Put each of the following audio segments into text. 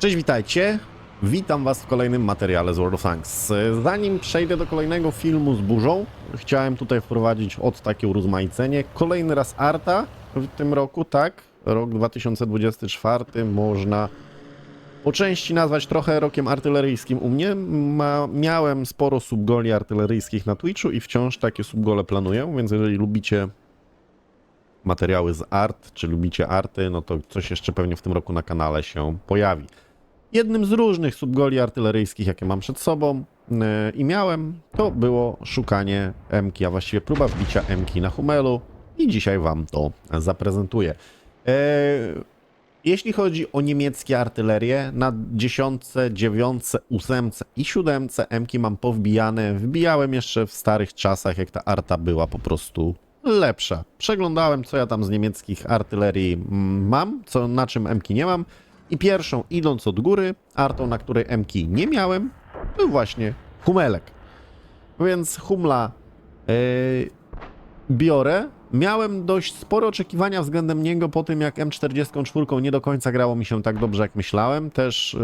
Cześć, witajcie. Witam Was w kolejnym materiale z World of Tanks. Zanim przejdę do kolejnego filmu z burzą, chciałem tutaj wprowadzić od takie urozmaicenie. Kolejny raz Arta w tym roku, tak? Rok 2024 można po części nazwać trochę rokiem artyleryjskim u mnie. Ma, miałem sporo subgoli artyleryjskich na Twitchu i wciąż takie subgole planuję, więc jeżeli lubicie materiały z art, czy lubicie arty, no to coś jeszcze pewnie w tym roku na kanale się pojawi. Jednym z różnych subgoli artyleryjskich, jakie mam przed sobą yy, i miałem, to było szukanie Mki, a właściwie próba wbicia Mki na Humelu i dzisiaj wam to zaprezentuję. Yy, jeśli chodzi o niemieckie artylerie, na dziesiątce, dziewiątce, ósemce i siódemce Mki mam powbijane. Wbijałem jeszcze w starych czasach, jak ta arta była po prostu lepsza. Przeglądałem, co ja tam z niemieckich artylerii mm, mam, co, na czym Mki nie mam. I pierwszą, idąc od góry, artą, na której Mki nie miałem, był właśnie Humelek. Więc Humla yy, biorę. Miałem dość spore oczekiwania względem niego po tym, jak M44 nie do końca grało mi się tak dobrze, jak myślałem. Też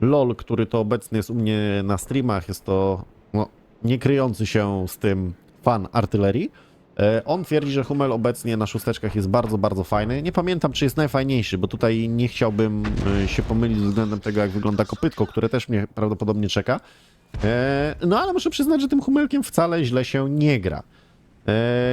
yy, LOL, który to obecny jest u mnie na streamach, jest to no, nie kryjący się z tym fan artylerii. E, On twierdzi, że Hummel obecnie na szósteczkach jest bardzo, bardzo fajny. Nie pamiętam, czy jest najfajniejszy, bo tutaj nie chciałbym e, się pomylić względem tego, jak wygląda kopytko, które też mnie prawdopodobnie czeka. E, No ale muszę przyznać, że tym Hummelkiem wcale źle się nie gra.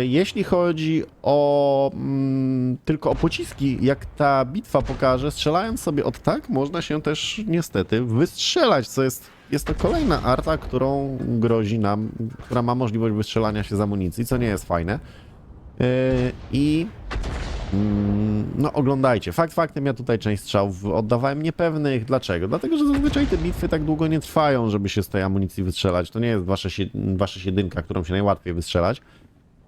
Jeśli chodzi o mm, tylko o pociski, jak ta bitwa pokaże, strzelając sobie od tak, można się też niestety wystrzelać, co jest, jest to kolejna arta, którą grozi nam, która ma możliwość wystrzelania się z amunicji, co nie jest fajne. E, I mm, no oglądajcie, fakt faktem ja tutaj część strzałów oddawałem niepewnych. Dlaczego? Dlatego, że zazwyczaj te bitwy tak długo nie trwają, żeby się z tej amunicji wystrzelać. To nie jest wasza, wasza jedynka, którą się najłatwiej wystrzelać.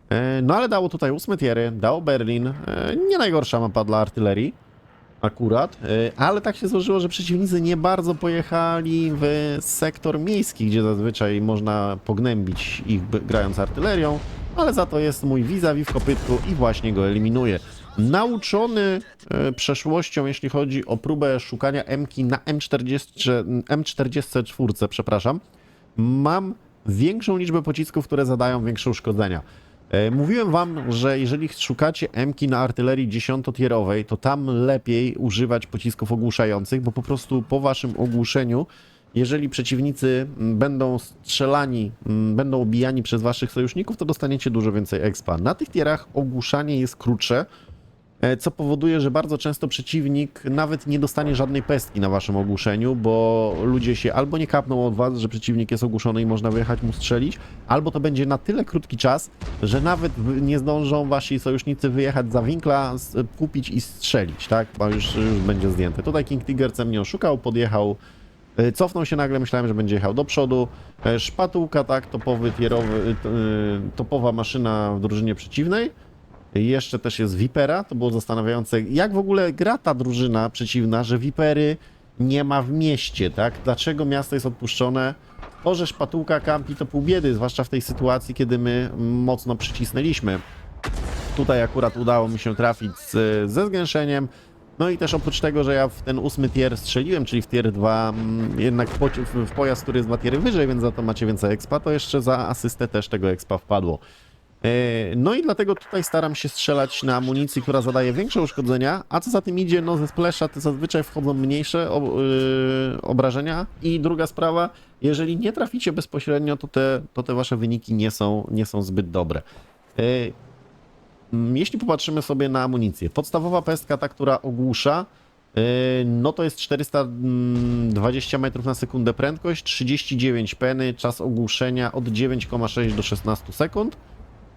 E, No ale dało tutaj ósme tiery, dało Berlin, e, nie najgorsza mapa dla artylerii akurat, e, ale tak się złożyło, że przeciwnicy nie bardzo pojechali w sektor miejski, gdzie zazwyczaj można pognębić ich grając artylerią, ale za to jest mój vis-a-vis w kopytku i właśnie go eliminuję. Nauczony e, przeszłością, jeśli chodzi o próbę szukania M-ki na M40, M44, przepraszam, mam większą liczbę pocisków, które zadają większe uszkodzenia. E, Mówiłem wam, że jeżeli szukacie M-ki na artylerii dziesiątotierowej, to tam lepiej używać pocisków ogłuszających, bo po prostu po waszym ogłuszeniu, jeżeli przeciwnicy mm, będą strzelani, mm, będą obijani przez waszych sojuszników, to dostaniecie dużo więcej expa. Na tych tierach ogłuszanie jest krótsze, co powoduje, że bardzo często przeciwnik nawet nie dostanie żadnej pestki na waszym ogłuszeniu, bo ludzie się albo nie kapną od was, że przeciwnik jest ogłuszony i można wyjechać mu strzelić, albo to będzie na tyle krótki czas, że nawet nie zdążą wasi sojusznicy wyjechać za winkla, kupić i strzelić, tak? Bo już, już będzie zdjęte. Tutaj King Tigerce mnie oszukał, podjechał E, Cofnął się nagle, myślałem, że będzie jechał do przodu. E, Szpatułka, tak, topowy, tierowy, topowa maszyna w drużynie przeciwnej. Jeszcze też jest Vipera, to było zastanawiające, jak w ogóle gra ta drużyna przeciwna, że Vipery nie ma w mieście, tak? Dlaczego miasto jest odpuszczone? To, że szpatułka kampi to pół biedy, zwłaszcza w tej sytuacji, kiedy my mocno przycisnęliśmy. Tutaj akurat udało mi się trafić z, ze zgęszeniem. No i też oprócz tego, że ja w ten ósmy tier strzeliłem, czyli w tier 2, mm, jednak w, pojazd, który jest dwa tiery wyżej, więc za to macie więcej expa, to jeszcze za asystę też tego expa wpadło. E, No i dlatego tutaj staram się strzelać na amunicji, która zadaje większe uszkodzenia, a co za tym idzie, no ze splesza zazwyczaj wchodzą mniejsze ob- yy, obrażenia. I druga sprawa, jeżeli nie traficie bezpośrednio, to te, to te wasze wyniki nie są, nie są zbyt dobre. E, mm, Jeśli popatrzymy sobie na amunicję, podstawowa pestka, ta, która ogłusza, yy, no to jest 420 metrów na sekundę prędkość, 39 peny, czas ogłuszenia od 9,6 do 16 sekund.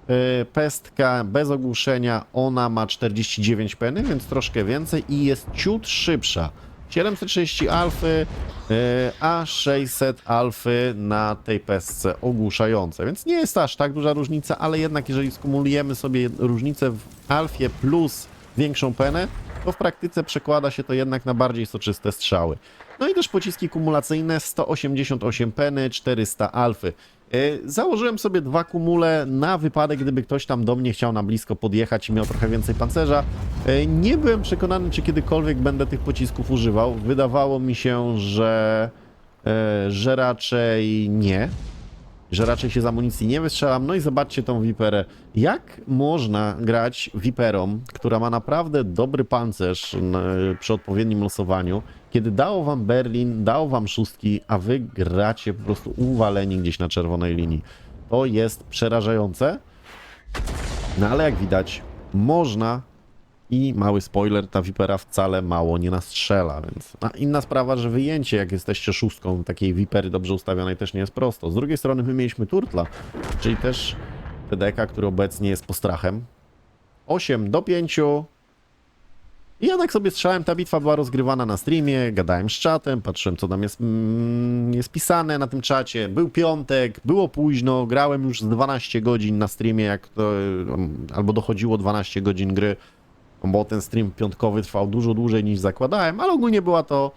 Yy, Pestka bez ogłuszenia, ona ma 49 peny, więc troszkę więcej i jest ciut szybsza. 730 alfy, yy, a 600 alfy na tej pestce ogłuszającej, więc nie jest aż tak duża różnica, ale jednak jeżeli skumulujemy sobie różnicę w alfie plus większą penę, to w praktyce przekłada się to jednak na bardziej soczyste strzały. No i też pociski kumulacyjne 188 peny, 400 alfy. E, Założyłem sobie dwa kumule na wypadek, gdyby ktoś tam do mnie chciał na blisko podjechać i miał trochę więcej pancerza. E, Nie byłem przekonany, czy kiedykolwiek będę tych pocisków używał. Wydawało mi się, że, e, że raczej nie. Że raczej się z amunicji nie wystrzelam. No i zobaczcie tą Viperę. Jak można grać Viperą, która ma naprawdę dobry pancerz przy odpowiednim losowaniu, kiedy dało wam Berlin, dało wam szóstki, a wy gracie po prostu uwaleni gdzieś na czerwonej linii. To jest przerażające. No ale jak widać, można i mały spoiler, ta Vipera wcale mało nie nastrzela, więc a inna sprawa, że wyjęcie, jak jesteście szóstką takiej Vipery dobrze ustawionej też nie jest prosto. Z drugiej strony my mieliśmy Turtla, czyli też TDK, który obecnie jest postrachem. 8 do 5. I ja tak sobie strzałem, ta bitwa była rozgrywana na streamie, gadałem z czatem, patrzyłem co tam jest, mm, jest pisane na tym czacie. Był piątek, było późno, grałem już z 12 godzin na streamie, jak to, mm, albo dochodziło 12 godzin gry, bo ten stream piątkowy trwał dużo dłużej niż zakładałem, ale ogólnie była to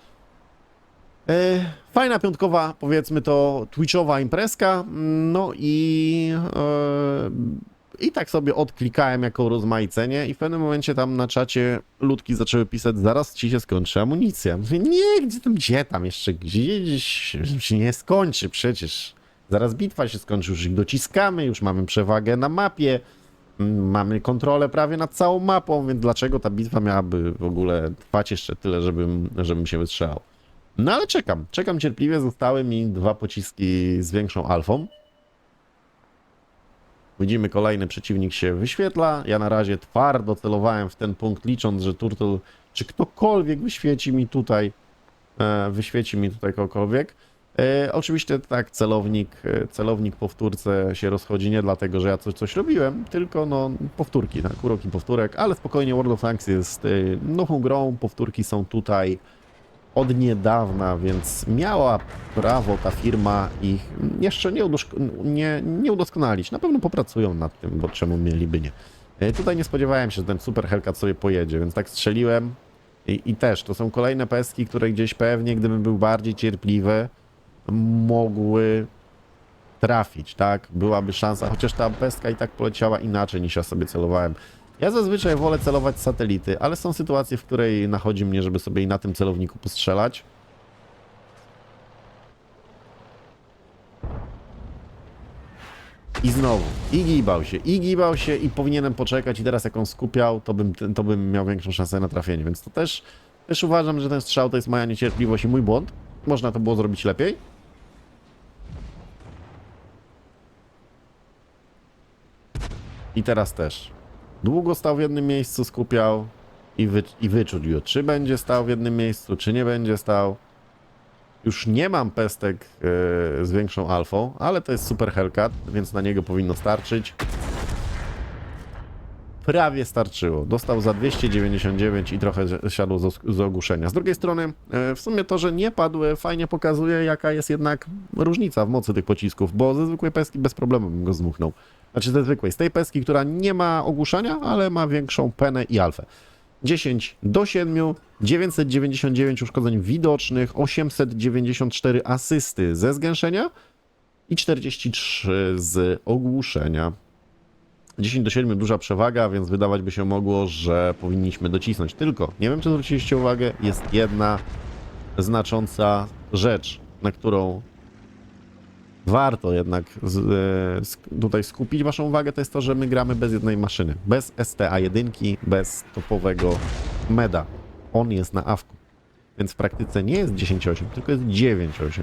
e, fajna piątkowa, powiedzmy to, twitchowa imprezka, no i e, i tak sobie odklikałem jako rozmaicenie i w pewnym momencie tam na czacie ludki zaczęły pisać, zaraz ci się skończy amunicja. Mówię, nie, gdzie tam, gdzie tam jeszcze, gdzieś się nie skończy przecież. Zaraz bitwa się skończy, już ich dociskamy, już mamy przewagę na mapie, mamy kontrolę prawie nad całą mapą, więc dlaczego ta bitwa miałaby w ogóle trwać jeszcze tyle, żebym, żebym się wystrzelał. No ale czekam, czekam cierpliwie, zostały mi dwa pociski z większą alfą. Widzimy, kolejny przeciwnik się wyświetla. Ja na razie twardo celowałem w ten punkt, licząc, że Turtle, czy ktokolwiek wyświeci mi tutaj, e, wyświeci mi tutaj kogokolwiek. E, oczywiście tak, celownik, e, celownik powtórce się rozchodzi nie dlatego, że ja coś, coś robiłem, tylko no powtórki, tak, uroki powtórek, ale spokojnie World of Tanks jest e, nową grą, powtórki są tutaj od niedawna, więc miała prawo ta firma ich jeszcze nie, nie, nie udoskonalić. Na pewno popracują nad tym, bo czemu mieliby nie. Tutaj nie spodziewałem się, że ten Super Hellcat sobie pojedzie, więc tak strzeliłem i, i też to są kolejne peski, które gdzieś pewnie, gdybym był bardziej cierpliwy, mogły trafić, tak? Byłaby szansa, chociaż ta pestka i tak poleciała inaczej niż ja sobie celowałem. Ja zazwyczaj wolę celować satelity, ale są sytuacje, w której nachodzi mnie, żeby sobie i na tym celowniku postrzelać. I znowu, i gibał się, i gibał się i powinienem poczekać i teraz jak on skupiał, to bym, to bym miał większą szansę na trafienie, więc to też, też uważam, że ten strzał to jest moja niecierpliwość i mój błąd. Można to było zrobić lepiej. I teraz też. Długo stał w jednym miejscu, skupiał i, wy, i wyczuł, czy będzie stał w jednym miejscu, czy nie będzie stał. Już nie mam pestek e, z większą alfą, ale to jest super Hellcat, więc na niego powinno starczyć. Prawie starczyło. Dostał za 299 i trochę siadło z, ogłuszenia. Z drugiej strony, e, w sumie to, że nie padł, e, fajnie pokazuje, jaka jest jednak różnica w mocy tych pocisków, bo ze zwykłej peski bez problemu bym go zmuchnął. Znaczy ze zwykłej, z tej peski, która nie ma ogłuszania, ale ma większą penę i alfę. 10 do 7, 999 uszkodzeń widocznych, 894 asysty ze zgęszenia i 43 z ogłuszenia. 10 do 7 duża przewaga, więc wydawać by się mogło, że powinniśmy docisnąć. Tylko, nie wiem czy zwróciliście uwagę, jest jedna znacząca rzecz, na którą warto jednak z, e, sk- tutaj skupić waszą uwagę, to jest to, że my gramy bez jednej maszyny. Bez STA1, bez topowego meda. On jest na awku. Więc w praktyce nie jest 10.8, tylko jest 9.8.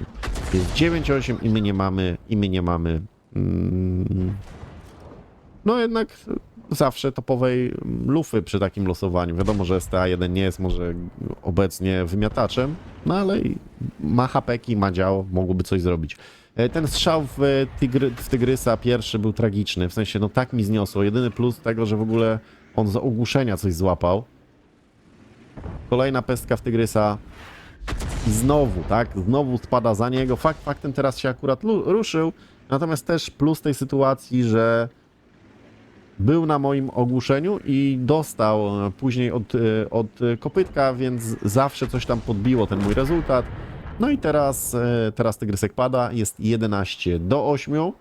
Jest 9.8 i my nie mamy, i my nie mamy mm, no jednak zawsze topowej lufy przy takim losowaniu. Wiadomo, że STA1 nie jest może obecnie wymiataczem, no ale ma hapeki, ma działo, mogłoby coś zrobić. E, Ten strzał w, tygry, w Tygrysa pierwszy był tragiczny, w sensie no tak mi zniosło. Jedyny plus tego, że w ogóle on za ogłuszenia coś złapał. Kolejna pestka w Tygrysa i znowu, tak, znowu spada za niego. Fakt faktem teraz się akurat ruszył, natomiast też plus tej sytuacji, że był na moim ogłuszeniu i dostał e, później od, e, od kopytka, więc zawsze coś tam podbiło ten mój rezultat. No i teraz, e, teraz Tygrysek pada, jest 11 do 8.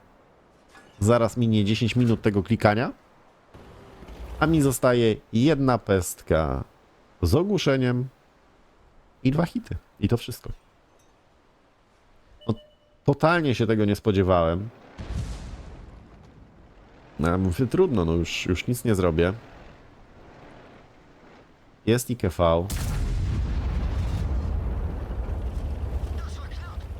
zaraz minie 10 minut tego klikania, a mi zostaje jedna pestka z ogłuszeniem i dwa hity. I to wszystko. No, totalnie się tego nie spodziewałem. No, ja mówię, trudno, no już, już nic nie zrobię. Jest IKV.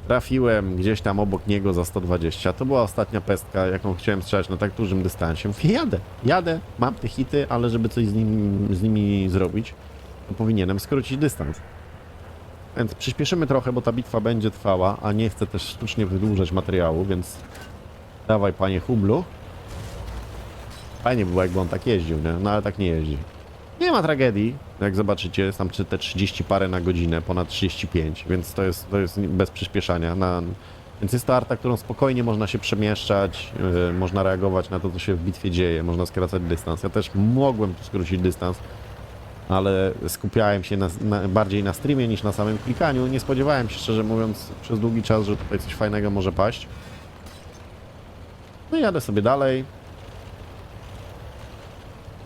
Trafiłem gdzieś tam obok niego za 120. To była ostatnia pestka, jaką chciałem strzelać na tak dużym dystansie. Mówię, jadę, jadę, mam te hity, ale żeby coś z, z nimi zrobić, to powinienem skrócić dystans. Więc przyspieszymy trochę, bo ta bitwa będzie trwała, a nie chcę też sztucznie wydłużać materiału, więc dawaj panie Hublu. Fajnie by było, jakby on tak jeździł, nie? No ale tak nie jeździ. Nie ma tragedii, jak zobaczycie, tam czy te 30 parę na godzinę, ponad 35, więc to jest, to jest bez przyspieszania. Na, więc jest to arta, którą spokojnie można się przemieszczać, yy, można reagować na to, co się w bitwie dzieje, można skracać dystans. Ja też mogłem skrócić dystans, ale skupiałem się na, na, bardziej na streamie niż na samym klikaniu. Nie spodziewałem się, szczerze mówiąc, przez długi czas, że tutaj coś fajnego może paść. No i jadę sobie dalej.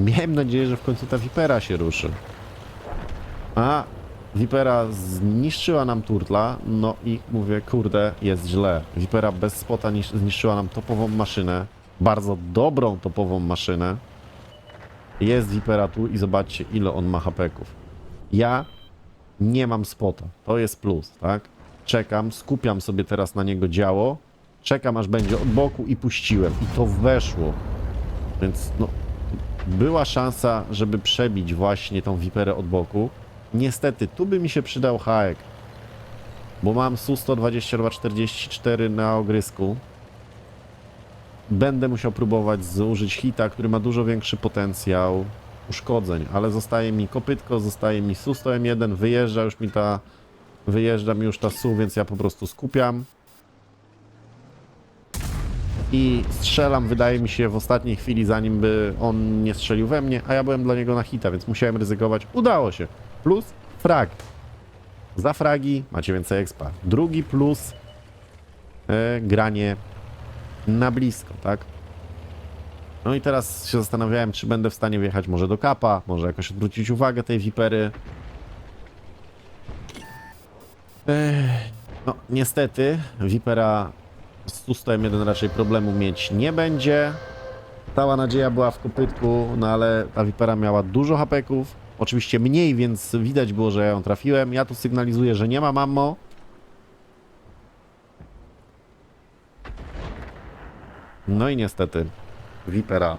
Miałem nadzieję, że w końcu ta Vipera się ruszy. A Vipera zniszczyła nam turtla, no i mówię, kurde, jest źle. Vipera bez spota nisz- zniszczyła nam topową maszynę. Bardzo dobrą topową maszynę. Jest Vipera tu i zobaczcie, ile on ma hapeków. Ja nie mam spota. To jest plus, tak? Czekam, skupiam sobie teraz na niego działo. Czekam, aż będzie od boku i puściłem. I to weszło. Więc no, była szansa, żeby przebić właśnie tą wiperę od boku. Niestety, tu by mi się przydał haek. Bo mam Su-122-44 na ogrysku. Będę musiał próbować zużyć hita, który ma dużo większy potencjał uszkodzeń, ale zostaje mi kopytko, zostaje mi Su-101, wyjeżdża już mi ta... Wyjeżdża mi już ta Su, więc ja po prostu skupiam. I strzelam, wydaje mi się, w ostatniej chwili, zanim by on nie strzelił we mnie, a ja byłem dla niego na hita, więc musiałem ryzykować. Udało się. Plus frag. Za fragi macie więcej expa. Drugi plus e, granie na blisko, tak? No i teraz się zastanawiałem, czy będę w stanie wjechać może do kapa, może jakoś odwrócić uwagę tej wipery. Ech, no, niestety, Vipera z Sustem jeden raczej problemu mieć nie będzie. Cała nadzieja była w kopytku, no ale ta Vipera miała dużo hapeków. Oczywiście mniej, więc widać było, że ja ją trafiłem. Ja tu sygnalizuję, że nie ma mammo. No i niestety Vipera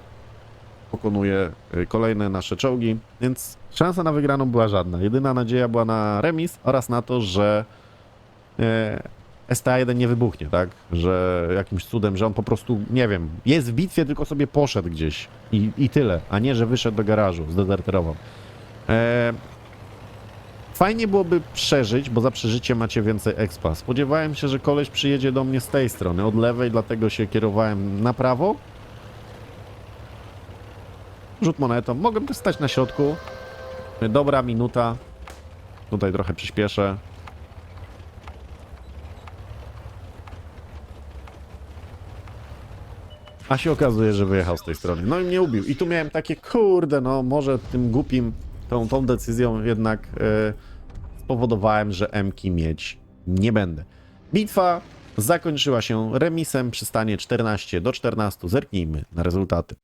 pokonuje y, kolejne nasze czołgi, więc szansa na wygraną była żadna. Jedyna nadzieja była na remis oraz na to, że e, STA1 nie wybuchnie, tak? Że jakimś cudem, że on po prostu, nie wiem, jest w bitwie, tylko sobie poszedł gdzieś i, i tyle, a nie, że wyszedł do garażu, zdezerterował. E, fajnie byłoby przeżyć, bo za przeżycie macie więcej expa. Spodziewałem się, że koleś przyjedzie do mnie z tej strony, od lewej, dlatego się kierowałem na prawo. Rzut monetą. Mogłem też stać na środku. Dobra minuta. Tutaj trochę przyspieszę. A się okazuje, że wyjechał z tej strony. No i mnie ubił. I tu miałem takie, kurde, no może tym głupim, tą, tą decyzją jednak e, spowodowałem, że Mki mieć nie będę. Bitwa zakończyła się remisem przy stanie 14 do 14. Zerknijmy na rezultaty.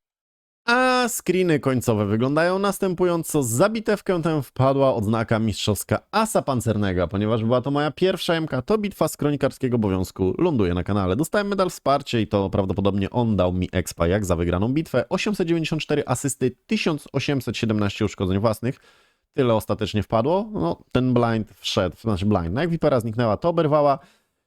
A screeny końcowe wyglądają następująco. Za bitewkę tę wpadła odznaka mistrzowska Asa Pancernego, ponieważ była to moja pierwsza MK, to bitwa z kronikarskiego obowiązku ląduje na kanale. Dostałem medal wsparcie i to prawdopodobnie on dał mi expa jak za wygraną bitwę. 894 asysty, 1817 uszkodzeń własnych. Tyle ostatecznie wpadło. No, ten blind wszedł, znaczy blind. No jak Vipera zniknęła, to oberwała.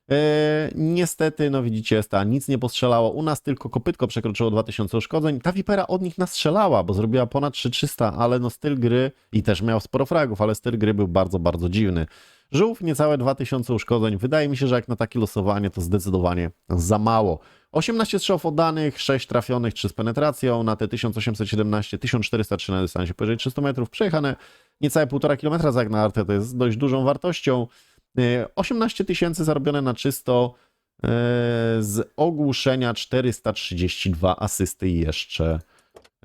Eee, niestety, no widzicie, sta nic nie postrzelało. U nas tylko kopytko przekroczyło 2000 uszkodzeń. Ta Vipera od nich nastrzelała, bo zrobiła ponad 3300, ale no styl gry i też miał sporo fragów, ale styl gry był bardzo, bardzo dziwny. Żółw niecałe 2000 uszkodzeń. Wydaje mi się, że jak na takie losowanie to zdecydowanie za mało. 18 strzałów oddanych, 6 trafionych, 3 z penetracją. Na te 1817, 1403 na dystansie powyżej 300 metrów przejechane niecałe 1,5 km za jak na artę to jest dość dużą wartością. E, 18 tysięcy zarobione na czysto. z ogłuszenia 432 asysty jeszcze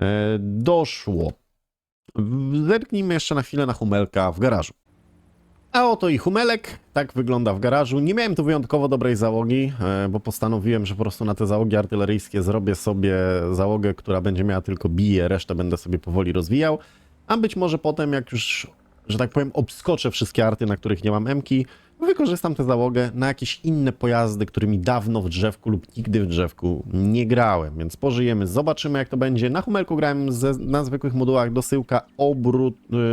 e, doszło. Zerknijmy jeszcze na chwilę na Humelka w garażu. A oto i Humelek, tak wygląda w garażu. Nie miałem tu wyjątkowo dobrej załogi, e, bo postanowiłem, że po prostu na te załogi artyleryjskie zrobię sobie załogę, która będzie miała tylko bije, resztę będę sobie powoli rozwijał. A być może potem, jak już, że tak powiem, obskoczę wszystkie arty, na których nie mam emki, wykorzystam tę załogę na jakieś inne pojazdy, którymi dawno w drzewku lub nigdy w drzewku nie grałem. Więc pożyjemy, zobaczymy jak to będzie. Na Humelku grałem ze, na zwykłych modułach dosyłka,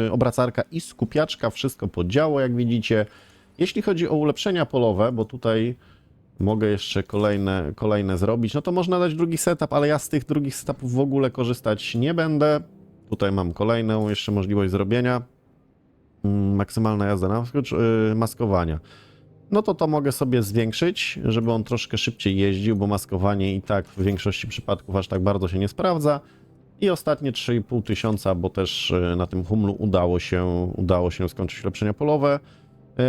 y, obracarka i skupiaczka. Wszystko podziało, jak widzicie. Jeśli chodzi o ulepszenia polowe, bo tutaj mogę jeszcze kolejne, kolejne zrobić, no to można dać drugi setup, ale ja z tych drugich setupów w ogóle korzystać nie będę. Tutaj mam kolejną jeszcze możliwość zrobienia. Mm, Maksymalna jazda na wskocz, yy, maskowania. No to to mogę sobie zwiększyć, żeby on troszkę szybciej jeździł, bo maskowanie i tak w większości przypadków aż tak bardzo się nie sprawdza. I ostatnie 3,5 tysiąca, bo też yy, na tym humlu udało się, udało się skończyć ulepszenia polowe. Yy,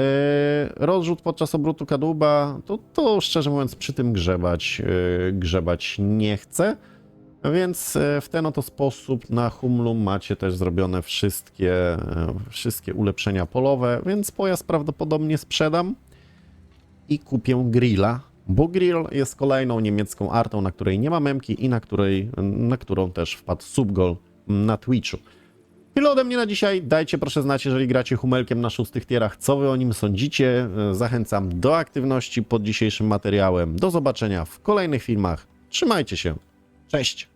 rozrzut podczas obrotu kadłuba, to, to szczerze mówiąc przy tym grzebać, yy, grzebać nie chcę. Więc e, w ten oto sposób na Humlu macie też zrobione wszystkie, e, wszystkie ulepszenia polowe, więc pojazd prawdopodobnie sprzedam i kupię grilla, bo grill jest kolejną niemiecką artą, na której nie ma memki i na, której, na którą też wpadł Subgol na Twitchu. Tyle ode mnie na dzisiaj. Dajcie proszę znać, jeżeli gracie Humelkiem na szóstych tierach, co wy o nim sądzicie. E, Zachęcam do aktywności pod dzisiejszym materiałem. Do zobaczenia w kolejnych filmach. Trzymajcie się. Cześć!